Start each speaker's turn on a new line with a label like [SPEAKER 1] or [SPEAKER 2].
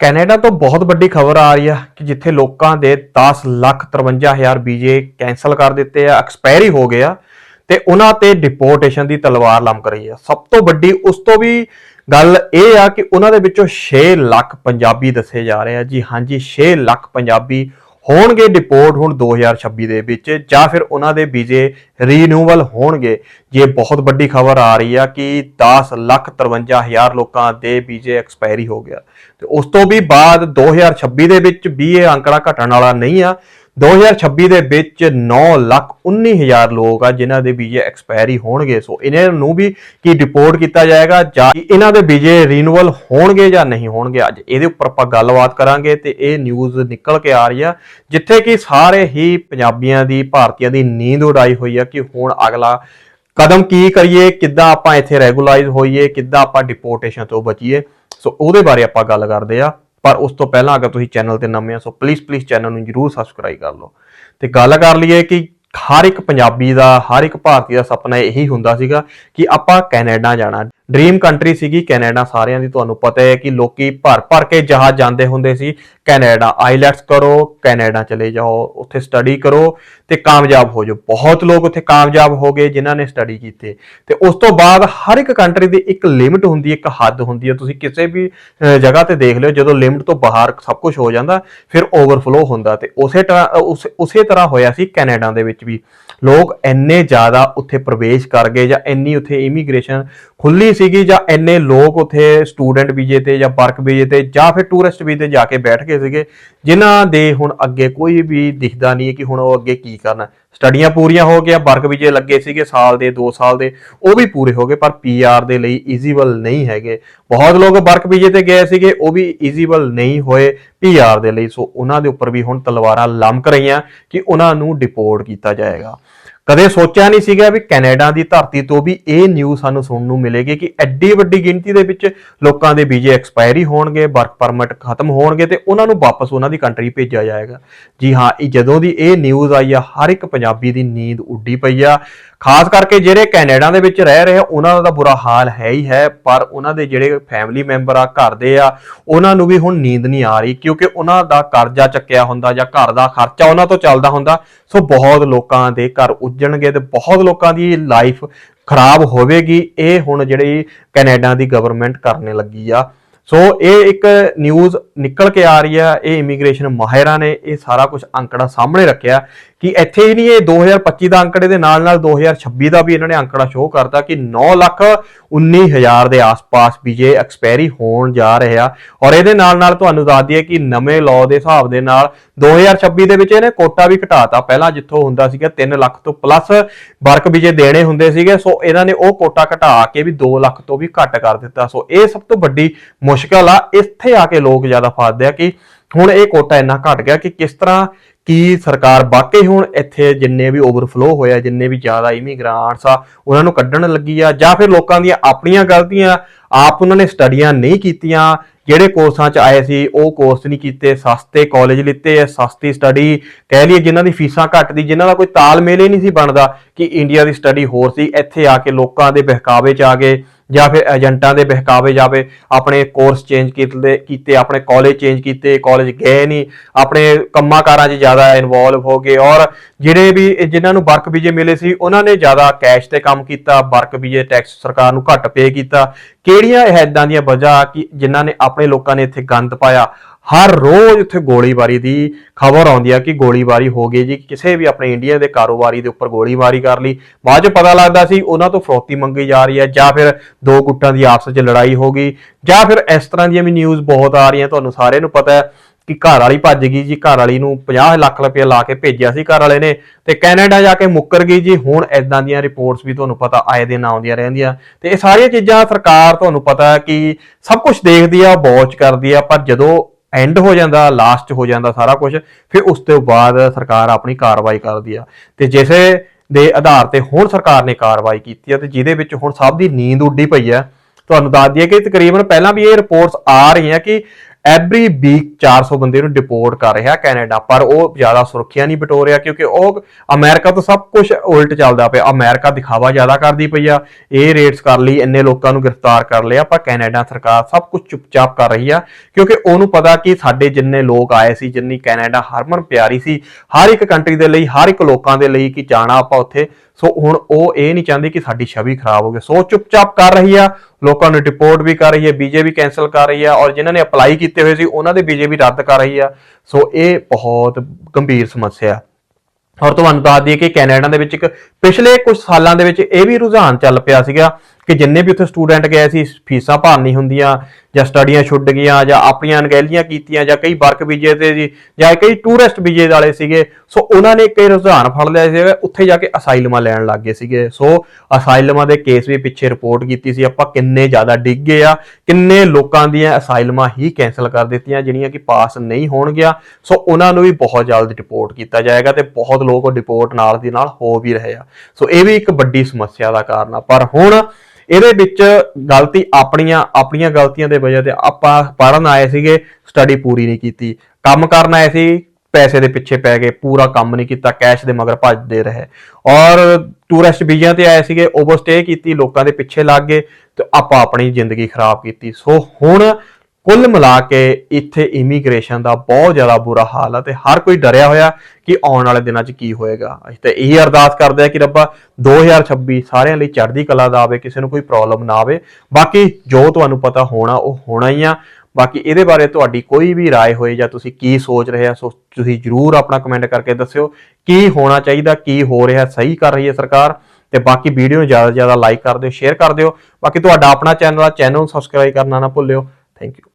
[SPEAKER 1] Canada ਤੋਂ ਬਹੁਤ ਵੱਡੀ ਖਬਰ ਆ ਰਹੀ ਆ ਕਿ ਜਿੱਥੇ ਲੋਕਾਂ ਦੇ 10 ਲੱਖ 53 ਹਜ਼ਾਰ ਵੀਜ਼ੇ ਕੈਨਸਲ ਕਰ ਦਿੱਤੇ ਆ, ਐਕਸਪਾਇਰੀ ਹੋ ਗਏ ਆ, ਤੇ ਉਹਨਾਂ ਤੇ ਡਿਪੋਰਟੇਸ਼ਨ ਦੀ ਤਲਵਾਰ ਲਮਕ ਰਹੀ ਆ। ਸਭ ਤੋਂ ਵੱਡੀ ਉਸ ਤੋਂ ਵੀ ਗੱਲ ਇਹ ਆ ਕਿ ਉਹਨਾਂ ਦੇ ਵਿੱਚੋਂ 6 ਲੱਖ ਪੰਜਾਬੀ ਦੱਸੇ ਜਾ ਰਹੇ ਆ। ਜੀ ਹਾਂਜੀ 6 ਲੱਖ ਪੰਜਾਬੀ ਹੋਣਗੇ ਡਿਪੋਰਟ ਹੁਣ 2026 ਦੇ ਵਿੱਚ ਜਾਂ ਫਿਰ ਉਹਨਾਂ ਦੇ ਵੀਜ਼ੇ ਰੀਨਿਊਵਲ ਹੋਣਗੇ। ਜੇ ਬਹੁਤ ਵੱਡੀ ਖਬਰ ਆ ਰਹੀ ਆ ਕਿ 10 ਲੱਖ 53 ਹਜ਼ਾਰ ਲੋਕਾਂ ਦੇ ਵੀਜ਼ੇ ਐਕਸਪਾਇਰੀ ਹੋ ਗਿਆ। ਤੇ ਉਸ ਤੋਂ ਵੀ ਬਾਅਦ 2026 ਦੇ ਵਿੱਚ ਵੀ ਇਹ ਅੰਕੜਾ ਘਟਣ ਵਾਲਾ ਨਹੀਂ ਆ। 2026 ਦੇ ਵਿੱਚ 9 ਲੱਖ 19 ਹਜ਼ਾਰ ਲੋਕ ਆ, ਜਿਨ੍ਹਾਂ ਦੇ ਵੀਜ਼ੇ ਐਕਸਪਾਇਰੀ ਹੋਣਗੇ। ਸੋ ਇਹਨਾਂ ਨੂੰ ਵੀ ਕੀ ਡਿਪੋਰਟ ਕੀਤਾ ਜਾਏਗਾ ਜਾਂ ਇਹਨਾਂ ਦੇ ਵੀਜ਼ੇ ਰੀਨਿਊਅਲ ਹੋਣਗੇ ਜਾਂ ਨਹੀਂ ਹੋਣਗੇ, ਅੱਜ ਇਹਦੇ ਉੱਪਰ ਆਪਾਂ ਗੱਲਬਾਤ ਕਰਾਂਗੇ ਤੇ ਇਹ ਨਿਊਜ਼ ਨਿਕਲ ਕੇ ਆ ਰਹੀ ਆ, ਜਿੱਥੇ ਕਿ ਸਾਰੇ ਹੀ ਪੰਜਾਬੀਆਂ ਦੀ, ਭਾਰਤੀਆਂ ਦੀ ਨੀਂਦ ਉਡਾਈ ਹੋਈ ਆ ਕਿ ਹੁਣ ਅਗਲਾ ਕਦਮ ਕੀ ਕਰੀਏ, ਕਿੱਦਾਂ ਆਪਾਂ ਇੱਥੇ ਰੈਗੂਲਾਈਜ਼ ਹੋਈਏ, ਕਿੱਦਾਂ ਆਪਾਂ ਡਿਪੋਰਟੇਸ਼ਨ ਤੋਂ ਬਚੀਏ। ਸੋ ਉਹਦੇ ਬਾਰੇ ਆਪਾਂ ਗੱਲ ਕਰਦੇ ਆ। ਪਰ ਉਸ ਤੋਂ ਪਹਿਲਾਂ ਅਗਰ ਤੁਸੀਂ ਚੈਨਲ ਤੇ ਨਵੇਂ ਆ ਸੋ ਪਲੀਜ਼ ਪਲੀਜ਼ ਚੈਨਲ ਨੂੰ ਜਰੂਰ ਸਬਸਕ੍ਰਾਈਬ ਕਰ ਲਓ। ਤੇ ਗੱਲ ਕਰ ਲਈਏ ਕਿ ਹਰ ਇੱਕ ਪੰਜਾਬੀ ਦਾ, ਹਰ ਇੱਕ ਭਾਰਤੀ ਦਾ ਸੁਪਨਾ ਇਹੀ ਹੁੰਦਾ ਸੀਗਾ ਕਿ ਆਪਾਂ ਕੈਨੇਡਾ ਜਾਣਾ। ਡ੍ਰੀਮ ਕੰਟਰੀ ਸੀਗੀ ਕੈਨੇਡਾ, ਸਾਰਿਆਂ ਦੀ ਤੁਹਾਨੂੰ ਪਤਾ ਹੈ ਕਿ ਲੋਕੀ ਭਰ ਭਰ ਕੇ ਜਹਾਜ਼ ਜਾਂਦੇ ਹੁੰਦੇ ਸੀ। ਕੈਨੇਡਾ ਆਈਲੈਟਸ ਕਰੋ, ਕੈਨੇਡਾ ਚਲੇ ਜਾਓ, ਉੱਥੇ ਸਟੱਡੀ ਕਰੋ ਤੇ ਕਾਮਯਾਬ ਹੋ ਜਾਓ। ਬਹੁਤ ਲੋਕ ਉੱਥੇ ਕਾਮਯਾਬ ਹੋ ਗਏ ਜਿਨ੍ਹਾਂ ਨੇ ਸਟੱਡੀ ਕੀਤੀ। ਤੇ ਉਸ ਤੋਂ ਬਾਅਦ ਹਰ ਇੱਕ ਕੰਟਰੀ ਦੀ ਇੱਕ ਲਿਮਟ ਹੁੰਦੀ ਹੈ ਇੱਕ ਹੱਦ ਹੁੰਦੀ ਹੈ। ਤੁਸੀਂ ਕਿਸੇ ਵੀ ਜਗ੍ਹਾ ਤੇ ਦੇਖ ਲਿਓ, ਜਦੋਂ ਲਿਮਟ ਤੋਂ ਬਾਹਰ ਸਭ ਕੁਝ ਹੋ ਜਾਂਦਾ, ਫਿਰ ਓਵਰਫਲੋ ਹੁੰਦਾ। ਤੇ ਉਸੇ ਤਰ੍ਹਾਂ ਉਸੇ ਤਰ੍ਹਾਂ ਹੋਇਆ ਸੀ ਕੈਨੇਡਾ ਦੇ ਵਿੱਚ ਵੀ। ਲੋਕ ਇੰਨੇ ਜ਼ਿਆਦਾ ਉੱਥੇ ਪ੍ਰਵੇਸ਼ ਕਰ ਗਏ ਜਾਂ ਇੰਨੀ ਉੱਥੇ ਇਮੀਗ੍ਰੇਸ਼ਨ ਖੁੱਲੀ ਸੀਗੀ ਜਾਂ ਇੰਨੇ ਲੋਕ ਉੱਥੇ ਸਟੂਡੈਂਟ ਵੀਜ਼ੇ ਤੇ ਜਾਂ ਵਰਕ ਵੀਜ਼ੇ ਤੇ ਜਾਂ ਫਿਰ ਟੂਰਿਸਟ ਵੀਜ਼ੇ ਤੇ ਜਾ ਕੇ ਬੈਠ ਗਏ ਸੀਗੇ, ਜਿਨ੍ਹਾਂ ਦੇ ਹੁਣ ਅੱਗੇ ਕੋਈ ਵੀ ਦਿਖਦਾ ਨਹੀਂ ਕਿ ਹੁਣ ਉਹ ਅੱਗੇ ਕੀ ਕਰਨਾ। ਸਟੱਡੀਆਂ ਪੂਰੀਆਂ ਹੋ ਗਈਆਂ, ਵਰਕ ਵੀਜ਼ੇ ਲੱਗੇ ਸੀਗੇ ਸਾਲ ਦੇ 2 ਸਾਲ ਦੇ, ਉਹ ਵੀ ਪੂਰੇ ਹੋ ਗਏ, ਪਰ ਪੀਆਰ ਦੇ ਲਈ ਇਜ਼ੀਬਲ ਨਹੀਂ ਹੈਗੇ। ਬਹੁਤ ਲੋਕ ਵਰਕ ਵੀਜ਼ੇ ਤੇ ਗਏ ਸੀਗੇ, ਉਹ ਵੀ ਈਜ਼ੀਬਲ ਨਹੀਂ ਹੋਏ ਪੀਆਰ ਦੇ ਲਈ। ਸੋ ਉਹਨਾਂ ਦੇ ਉੱਪਰ ਵੀ ਹੁਣ ਤਲਵਾਰਾਂ ਲਮਕ ਰਹੀਆਂ ਕਿ ਉਹਨਾਂ ਨੂੰ ਡਿਪੋਰਟ ਕੀਤਾ ਜਾਏਗਾ। ਕਦੇ ਸੋਚਿਆ ਨਹੀਂ ਸੀਗਾ ਵੀ ਕੈਨੇਡਾ ਦੀ ਧਰਤੀ ਤੋਂ ਵੀ ਇਹ ਨਿਊਜ਼ ਸਾਨੂੰ ਸੁਣਨ ਨੂੰ ਮਿਲੇਗੀ ਕਿ ਐਡੀ ਵੱਡੀ ਗਿਣਤੀ ਦੇ ਵਿੱਚ ਲੋਕਾਂ ਦੇ ਵੀਜ਼ੇ ਐਕਸਪਾਇਰੀ ਹੋਣਗੇ ਵਰਕ ਪਰਮਿਟ ਖਤਮ ਹੋਣਗੇ ਤੇ ਉਹਨਾਂ ਨੂੰ ਵਾਪਸ ਉਹਨਾਂ ਦੀ ਕੰਟਰੀ ਭੇਜਿਆ ਜਾਏਗਾ। ਜੀ ਹਾਂ, ਇਹ ਜਦੋਂ ਦੀ ਇਹ ਨਿਊਜ਼ ਆਈ ਆ, ਹਰ ਇੱਕ ਪੰਜਾਬੀ ਦੀ ਨੀਂਦ ਉੱਡੀ ਪਈ ਆ। ਖਾਸ ਕਰਕੇ ਜਿਹੜੇ ਕੈਨੇਡਾ ਦੇ ਵਿੱਚ ਰਹਿ ਰਹੇ ਆ, ਉਹਨਾਂ ਦਾ ਤਾਂ ਬੁਰਾ ਹਾਲ ਹੈ ਹੀ ਹੈ, ਪਰ ਉਹਨਾਂ ਦੇ ਜਿਹੜੇ ਫੈਮਿਲੀ ਮੈਂਬਰ ਆ, ਘਰ ਦੇ ਆ, ਉਹਨਾਂ ਨੂੰ ਵੀ ਹੁਣ ਨੀਂਦ ਨਹੀਂ ਆ ਰਹੀ, ਕਿਉਂਕਿ ਉਹਨਾਂ ਦਾ ਕਰਜ਼ਾ ਚੱਕਿਆ ਹੁੰਦਾ ਜਾਂ ਘਰ ਦਾ ਖਰਚਾ ਉਹਨਾਂ ਤੋਂ ਚੱਲਦਾ ਹੁੰਦਾ। ਸੋ ਬਹੁਤ ਲੋਕਾਂ ਦੇ ਘਰ ਉੱਜਣਗੇ ਤੇ ਬਹੁਤ ਲੋਕਾਂ ਦੀ ਲਾਈਫ ਖਰਾਬ ਹੋਵੇਗੀ। ਇਹ ਹੁਣ ਜਿਹੜੀ ਕੈਨੇਡਾ ਦੀ ਗਵਰਨਮੈਂਟ ਕਰਨੇ ਲੱਗੀ ਆ। ਸੋ ਇਹ ਇੱਕ ਨਿਊਜ਼ ਨਿਕਲ ਕੇ ਆ ਰਹੀ ਹੈ ਇਹ ਇਮੀਗ੍ਰੇਸ਼ਨ ਮਾਹਿਰਾਂ ਨੇ ਇਹ ਸਾਰਾ ਕੁਝ ਅੰਕੜਾ ਸਾਹਮਣੇ ਰੱਖਿਆ ਕਿ ਇੱਥੇ ਹੀ ਨਹੀਂ, ਇਹ 2025 ਦਾ ਅੰਕੜੇ ਦੇ ਨਾਲ ਨਾਲ 2026 ਦਾ ਵੀ ਇਹਨਾਂ ਨੇ ਅੰਕੜਾ ਸ਼ੋਅ ਕਰਤਾ ਕਿ 9 ਲੱਖ 19 ਹਜ਼ਾਰ ਦੇ ਆਸ-ਪਾਸ ਵੀਜ਼ੇ ਐਕਸਪਾਇਰੀ ਹੋਣ ਜਾ ਰਹੇ ਆ। ਔਰ ਇਹਦੇ ਨਾਲ ਨਾਲ ਤੁਹਾਨੂੰ ਦੱਸ ਦਈਏ ਕਿ ਨਵੇਂ ਲਾਅ ਦੇ ਹਿਸਾਬ ਦੇ ਨਾਲ 2026 ਦੇ ਵਿੱਚ ਇਹਨੇ ਕੋਟਾ ਵੀ ਘਟਾਤਾ। ਪਹਿਲਾਂ ਜਿੱਥੋਂ ਹੁੰਦਾ ਸੀਗਾ 3 ਲੱਖ ਤੋਂ ਪਲੱਸ ਵਰਕ ਵੀਜ਼ੇ ਦੇਣੇ ਹੁੰਦੇ ਸੀਗੇ, ਸੋ ਇਹਨਾਂ ਨੇ ਉਹ ਕੋਟਾ ਘਟਾ ਕੇ ਵੀ 2 ਲੱਖ ਤੋਂ ਵੀ ਘੱਟ ਕਰ ਦਿੱਤਾ। ਸੋ ਇਹ ਸਭ ਤੋਂ ਵੱਡੀ ਮੁਸ਼ ਮੁਸ਼ਕਲ ਆ। ਇੱਥੇ ਆ ਕੇ ਲੋਕ ਜ਼ਿਆਦਾ ਫਸਦੇ ਆ ਕਿ ਹੁਣ ਇਹ ਕੋਟਾ ਇੰਨਾ ਘਟ ਗਿਆ ਕਿ ਕਿਸ ਤਰ੍ਹਾਂ ਕੀ ਸਰਕਾਰ ਵਾਕਈ ਹੁਣ ਇੱਥੇ ਜਿੰਨੇ ਵੀ ਓਵਰਫਲੋ ਹੋਇਆ, ਜਿੰਨੇ ਵੀ ਜ਼ਿਆਦਾ ਇਮੀਗ੍ਰਾਂਟਸ ਆ, ਉਹਨਾਂ ਨੂੰ ਕੱਢਣ ਲੱਗੀ ਆ ਜਾਂ ਫਿਰ ਲੋਕਾਂ ਦੀਆਂ ਆਪਣੀਆਂ ਗਲਤੀਆਂ, ਆਪ ਉਹਨਾਂ ਨੇ ਸਟੱਡੀਆਂ ਨਹੀਂ ਕੀਤੀਆਂ, ਜਿਹੜੇ ਕੋਰਸਾਂ 'ਚ ਆਏ ਸੀ, ਉਹ ਕੋਰਸ ਨਹੀਂ ਕੀਤੇ, ਸਸਤੇ ਕਾਲਜ ਲਿੱਤੇ ਆ, ਸਸਤੀ ਸਟੱਡੀ ਕਹਿ ਲਈਏ ਜਿਨ੍ਹਾਂ ਦੀ ਫੀਸਾਂ ਘੱਟ ਦੀ ਜਿਨ੍ਹਾਂ ਦਾ ਕੋਈ ਤਾਲਮੇਲ ਹੀ ਨਹੀਂ ਸੀ ਬਣਦਾ ਕਿ ਇੰਡੀਆ ਦੀ ਸਟੱਡੀ ਹੋਰ ਸੀ, ਇੱਥੇ ਆ ਕੇ ਲੋਕਾਂ ਦੇ ਬਹਿਕਾਵੇ 'ਚ ਆ ਗਏ। ਜਾਂ ਫਿਰ ਏਜੰਟਾਂ ਦੇ ਬਹਿਕਾਵੇ ਜਾਵੇ, ਆਪਣੇ ਕੋਰਸ ਚੇਂਜ ਕੀਤੇ ਕੀਤੇ, ਆਪਣੇ ਕਾਲਜ ਚੇਂਜ ਕੀਤੇ ਕਾਲਜ ਗਏ ਨਹੀਂ ਆਪਣੇ ਕੰਮਾਂ ਕਾਰਾਂ 'ਚ ਜ਼ਿਆਦਾ ਇਨਵੋਲਵ ਹੋ ਗਏ ਔਰ ਜਿਹੜੇ ਵੀ ਜਿਨ੍ਹਾਂ ਨੂੰ ਵਰਕ ਵੀਜ਼ੇ ਮਿਲੇ ਸੀ, ਉਹਨਾਂ ਨੇ ਜ਼ਿਆਦਾ ਕੈਸ਼ ਤੇ ਕੰਮ ਕੀਤਾ ਵਰਕ ਵੀਜ਼ੇ ਟੈਕਸ ਸਰਕਾਰ ਨੂੰ ਘੱਟ ਪੇ ਕੀਤਾ ਕਿਹੜੀਆਂ ਇਹ ਇਦਾਂ ਦੀਆਂ ਵਜ੍ਹਾ ਕਿ ਜਿਨ੍ਹਾਂ ਨੇ ਆਪਣੇ ਲੋਕਾਂ ਨੇ ਇੱਥੇ ਗੰਦ ਪਾਇਆ? ਹਰ ਰੋਜ਼ ਉੱਥੇ ਗੋਲੀਬਾਰੀ ਦੀ ਖਬਰ ਆਉਂਦੀ ਆ ਕਿ ਗੋਲੀਬਾਰੀ ਹੋ ਗਈ ਜੀ। ਕਿਸੇ ਵੀ ਆਪਣੇ ਇੰਡੀਆ ਦੇ ਕਾਰੋਬਾਰੀ ਦੇ ਉੱਪਰ ਗੋਲੀਬਾਰੀ ਕਰ ਲਈ। ਬਾਅਦ ਚ ਪਤਾ ਲੱਗਦਾ ਸੀ ਉਹਨਾਂ ਤੋਂ ਫਰੋਤੀ ਮੰਗੀ ਜਾ ਰਹੀ ਹੈ। ਜਾਂ ਫਿਰ ਦੋ ਗੁੱਟਾਂ ਦੀ ਆਪਸ ਵਿੱਚ ਲੜਾਈ ਹੋ ਗਈ। ਜਾਂ ਫਿਰ ਇਸ ਤਰ੍ਹਾਂ ਦੀਆਂ ਵੀ ਨਿਊਜ਼ ਬਹੁਤ ਆ ਰਹੀਆਂ। ਤੁਹਾਨੂੰ ਸਾਰਿਆਂ ਨੂੰ ਪਤਾ ਹੈ ਕਿ ਘਰ ਵਾਲੀ ਭੱਜ ਗਈ ਜੀ, ਘਰ ਵਾਲੀ ਨੂੰ 50 ਲੱਖ ਰੁਪਏ ਲਾ ਕੇ ਭੇਜਿਆ ਸੀ ਘਰ ਵਾਲੇ ਨੇ ਤੇ ਕੈਨੇਡਾ ਜਾ ਕੇ ਮੁੱਕਰ ਗਈ ਜੀ। ਹੁਣ ਐਦਾਂ ਦੀਆਂ ਰਿਪੋਰਟਸ ਵੀ ਤੁਹਾਨੂੰ ਪਤਾ ਆਏ ਦਿਨ ਆਉਂਦੀਆਂ ਰਹਿੰਦੀਆਂ ਤੇ ਇਹ ਸਾਰੀਆਂ ਚੀਜ਼ਾਂ ਸਰਕਾਰ ਤੁਹਾਨੂੰ ਪਤਾ ਕਿ ਸਭ ਕੁਝ ਦੇਖਦੀ ਆ ਵਾਚ ਕਰਦੀ ਆ, ਪਰ ਜਦੋਂ ਐਂਡ ਹੋ ਜਾਂਦਾ ਲਾਸਟ ਹੋ ਜਾਂਦਾ ਸਾਰਾ ਕੁਝ ਫਿਰ ਉਸ ਤੋਂ ਬਾਅਦ ਸਰਕਾਰ ਆਪਣੀ ਕਾਰਵਾਈ ਕਰਦੀ ਆ। ਤੇ ਜਿਸੇ ਦੇ ਆਧਾਰ ਤੇ ਹੁਣ ਸਰਕਾਰ ਨੇ ਕਾਰਵਾਈ ਕੀਤੀ ਆ ਤੇ ਜਿਹਦੇ ਵਿੱਚ ਹੁਣ ਸਭ ਦੀ ਨੀਂਦ ਉੱਡੀ ਪਈ ਆ। ਤੁਹਾਨੂੰ ਦੱਸ ਦਈਏ ਕਿ ਤਕਰੀਬਨ ਪਹਿਲਾਂ ਵੀ ਇਹ ਰਿਪੋਰਟਸ ਆ ਰਹੀਆਂ ਕਿ ਐਵਰੀ ਵੀਕ 400 ਬੰਦੇ ਨੂੰ ਡਿਪੋਰਟ ਕਰ ਰਿਹਾ ਕੈਨੇਡਾ, ਪਰ ਉਹ ਜ਼ਿਆਦਾ ਸੁਰੱਖਿਆ ਨਹੀਂ ਬਟੋ ਰਿਹਾ ਕਿਉਂਕਿ ਉਹ ਅਮਰੀਕਾ ਤੋਂ ਸਭ ਕੁਝ ਉਲਟ ਚੱਲਦਾ ਪਿਆ। ਅਮਰੀਕਾ ਦਿਖਾਵਾ ਜ਼ਿਆਦਾ ਕਰਦੀ ਪਈ ਆ। ਇਹ ਰੇਟਸ ਕਰ ਲਈ, ਇੰਨੇ ਲੋਕਾਂ ਨੂੰ ਗ੍ਰਿਫਤਾਰ ਕਰ ਲਿਆ, ਪਰ ਕੈਨੇਡਾ ਸਰਕਾਰ ਸਭ ਕੁਝ ਚੁੱਪਚਾਪ ਕਰ ਰਹੀ ਆ ਕਿਉਂਕਿ ਉਹਨੂੰ ਪਤਾ ਕਿ ਸਾਡੇ ਜਿੰਨੇ ਲੋਕ ਆਏ ਸੀ, ਜਿੰਨੀ ਕੈਨੇਡਾ ਹਰਮਨ ਪਿਆਰੀ ਸੀ, ਹਰ ਇੱਕ ਕੰਟਰੀ ਦੇ ਲਈ, ਹਰ ਇੱਕ ਲੋਕਾਂ ਦੇ ਲਈ ਕਿ ਜਾਣਾ ਆਪਾਂ ਉੱਥੇ ਸੋ ਹੁਣ ਉਹ ਇਹ ਨਹੀਂ ਚਾਹੁੰਦੀ ਕਿ ਸਾਡੀ ਛਵੀ ਖਰਾਬ ਹੋਵੇ ਸੋ ਚੁੱਪਚਾਪ ਕਰ ਰਹੀ ਆ, ਲੋਕਾਂ ਨੂੰ ਰਿਪੋਰਟ ਵੀ ਕਰ ਰਹੀ ਹੈ ਵੀਜ਼ੇ ਵੀ ਕੈਨਸਲ ਕਰ ਰਹੀ ਆ, ਔਰ ਜਿਨ੍ਹਾਂ ਨੇ ਅਪਲਾਈ ਕੀਤੇ ਹੋਏ ਸੀ, ਉਹਨਾਂ ਦੇ ਵੀਜ਼ੇ ਵੀ ਰੱਦ ਕਰ ਰਹੀ ਆ। ਸੋ ਇਹ ਬਹੁਤ ਗੰਭੀਰ ਸਮੱਸਿਆ। ਹੈ ਔਰ ਤੁਹਾਨੂੰ ਦੱਸ ਦਈਏ ਕਿ ਕੈਨੇਡਾ ਦੇ ਵਿੱਚ ਇੱਕ ਪਿਛਲੇ ਕੁਝ ਸਾਲਾਂ ਦੇ ਵਿੱਚ ਇਹ ਵੀ ਰੁਝਾਨ ਚੱਲ ਪਿਆ ਸੀਗਾ ਕਿ ਜਿੰਨੇ ਵੀ ਉੱਥੇ ਸਟੂਡੈਂਟ ਗਏ ਸੀ, ਫੀਸਾਂ ਭਰਨੀ ਹੁੰਦੀਆਂ ਜਾਂ ਸਟੱਡੀਆਂ ਛੁੱਟ ਗਈਆਂ ਜਾਂ ਆਪਣੀਆਂ ਅਣਗਹਿਲੀਆਂ ਕੀਤੀਆਂ ਜਾਂ ਕਈ ਵਰਕ ਵੀਜ਼ੇ ਤੇ ਜੀ, ਜਾਂ ਕਈ ਟੂਰਿਸਟ ਵੀਜ਼ੇ ਵਾਲੇ ਸੀਗੇ, ਸੋ ਉਹਨਾਂ ਨੇ ਕਈ ਰੁਝਾਨ ਫੜ ਲਿਆ ਸੀਗਾ, ਉੱਥੇ ਜਾ ਕੇ ਅਸਾਈਲਮਾਂ ਲੈਣ ਲੱਗ ਗਏ ਸੀਗੇ। ਸੋ ਅਸਾਈਲਮਾਂ ਦੇ ਕੇਸ ਵੀ ਪਿੱਛੇ ਰਿਪੋਰਟ ਕੀਤੀ ਸੀ, ਆਪਾਂ ਕਿੰਨੇ ਜ਼ਿਆਦਾ ਡਿੱਗ ਗਏ ਆ, ਕਿੰਨੇ ਲੋਕਾਂ ਦੀਆਂ ਅਸਾਈਲਮਾਂ ਹੀ ਕੈਨਸਲ ਕਰ ਦਿੱਤੀਆਂ ਜਿਹੜੀਆਂ ਕਿ ਪਾਸ ਨਹੀਂ ਹੋਣਗੀਆਂ। ਸੋ ਉਹਨਾਂ ਨੂੰ ਵੀ ਬਹੁਤ ਜਲਦ ਡਿਪੋਰਟ ਕੀਤਾ ਜਾਏਗਾ ਤੇ ਬਹੁਤ ਲੋਕ ਉਹ ਡਿਪੋਰਟ ਨਾਲ ਦੀ ਨਾਲ ਹੋ ਵੀ ਰਹੇ ਆ। ਸੋ ਇਹ ਵੀ ਇੱਕ ਵੱਡੀ ਸਮੱਸਿਆ ਦਾ ਕਾਰਨ ਆ। ਪਰ ਹੁਣ ਇਹਦੇ ਵਿੱਚ ਗਲਤੀ ਆਪਣੀਆਂ ਆਪਣੀਆਂ ਗਲਤੀਆਂ ਦੇ ਵਜ੍ਹਾ ਤੇ ਆਪਾਂ ਪੜਨ ਆਏ ਸੀਗੇ ਸਟੱਡੀ ਪੂਰੀ ਨਹੀਂ ਕੀਤੀ। ਕੰਮ ਕਰਨ ਆਏ ਸੀ, ਪੈਸੇ ਦੇ ਪਿੱਛੇ ਪੈ ਗਏ, ਪੂਰਾ ਕੰਮ ਨਹੀਂ ਕੀਤਾ ਕੈਸ਼ ਦੇ ਮਗਰ ਭੱਜਦੇ ਰਹੇ। ਔਰ ਟੂਰਿਸਟ ਵੀਜ਼ਿਆਂ ਤੇ ਆਏ ਸੀਗੇ ਓਵਰਸਟੇ ਕੀਤੀ, ਲੋਕਾਂ ਦੇ ਪਿੱਛੇ ਲੱਗ ਗਏ, ਤੇ ਆਪਾਂ ਆਪਣੀ ਜ਼ਿੰਦਗੀ ਖਰਾਬ ਕੀਤੀ। ਸੋ ਹੁਣ ਕੁੱਲ ਮਿਲਾ ਕੇ ਇੱਥੇ ਇਮੀਗ੍ਰੇਸ਼ਨ ਦਾ ਬਹੁਤ ਜ਼ਿਆਦਾ ਬੁਰਾ ਹਾਲ ਹੈ ਤੇ ਹਰ ਕੋਈ ਡਰਿਆ ਹੋਇਆ ਕਿ ਆਉਣ ਵਾਲੇ ਦਿਨਾਂ 'ਚ ਕੀ ਹੋਏਗਾ ਅਸੀਂ ਤੇ ਇਹੀ ਅਰਦਾਸ ਕਰਦੇ ਆ ਕਿ ਰੱਬਾ 2026 ਸਾਰਿਆਂ ਲਈ ਚੜ੍ਹਦੀ ਕਲਾ ਦਾ ਆਵੇ ਕਿਸੇ ਨੂੰ ਕੋਈ ਪ੍ਰੋਬਲਮ ਨਾ ਆਵੇ ਬਾਕੀ ਜੋ ਤੁਹਾਨੂੰ ਪਤਾ ਹੋਣਾ ਉਹ ਹੋਣਾ ਹੀ ਆ ਬਾਕੀ ਇਹਦੇ ਬਾਰੇ ਤੁਹਾਡੀ ਕੋਈ ਵੀ رائے ਹੋਏ ਜਾਂ ਤੁਸੀਂ ਕੀ ਸੋਚ ਰਹੇ ਆ ਸੋ ਤੁਸੀਂ ਜਰੂਰ ਆਪਣਾ ਕਮੈਂਟ ਕਰਕੇ ਦੱਸਿਓ ਕੀ ਹੋਣਾ ਚਾਹੀਦਾ ਕੀ ਹੋ ਰਿਹਾ ਸਹੀ ਕਰ ਰਹੀ ਹੈ ਸਰਕਾਰ ਤੇ ਬਾਕੀ ਵੀਡੀਓ ਨੂੰ ਜ਼ਿਆਦਾ ਤੋਂ ਜ਼ਿਆਦਾ ਲਾਈਕ ਕਰ ਦਿਓ ਸ਼ੇਅਰ ਕਰ ਦਿਓ ਬਾਕੀ ਤੁਹਾਡਾ ਆਪਣਾ ਚੈਨਲ ਆ ਚੈਨਲ ਨੂੰ ਸਬਸਕ੍ਰਾਈਬ ਕਰਨਾ ਨਾ ਭੁੱਲਿਓ ਥੈਂਕ ਯੂ